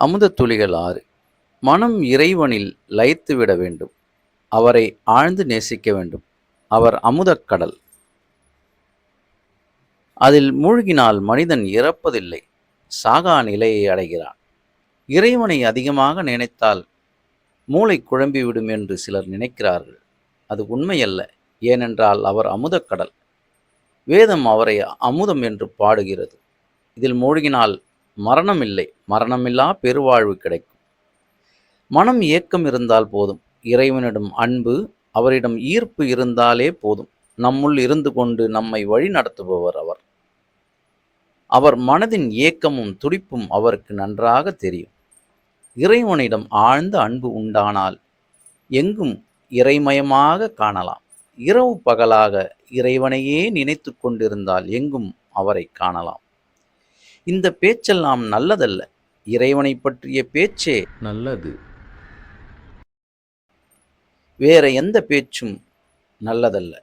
அமுதத்துளிகள் ஆறு. மனம் இறைவனில் லயித்துவிட வேண்டும். அவரை ஆழ்ந்து நேசிக்க வேண்டும். அவர் அமுதக்கடல் அதில் மூழ்கினால் மனிதன் இறப்பதில்லை. சாகா நிலையை அடைகிறான். இறைவனை அதிகமாக நினைத்தால் மூளை குழம்பிவிடும் என்று சிலர் நினைக்கிறார்கள். அது உண்மையல்ல. ஏனென்றால் அவர் அமுதக்கடல் வேதம் அவரை அமுதம் என்று பாடுகிறது. இதில் மூழ்கினால் மரணமில்லை. மரணமில்லா பெருவாழ்வு கிடைக்கும். மனம் ஏக்கம் இருந்தால் போதும். இறைவனிடம் அன்பு அவரிடம் ஈர்ப்பு இருந்தாலே போதும். நம்முள் இருந்து கொண்டு நம்மை வழி நடத்துபவர் அவர். அவர் மனதின் ஏக்கமும் துடிப்பும் அவருக்கு நன்றாக தெரியும். இறைவனிடம் ஆழ்ந்த அன்பு உண்டானால் எங்கும் இறைமயமாக காணலாம். இரவு பகலாக இறைவனையே நினைத்து கொண்டிருந்தால் எங்கும் அவரை காணலாம். இந்த பேச்செல்லாம் நல்லதல்ல. இறைவனை பற்றிய பேச்சே நல்லது. வேற எந்த பேச்சும் நல்லதல்ல.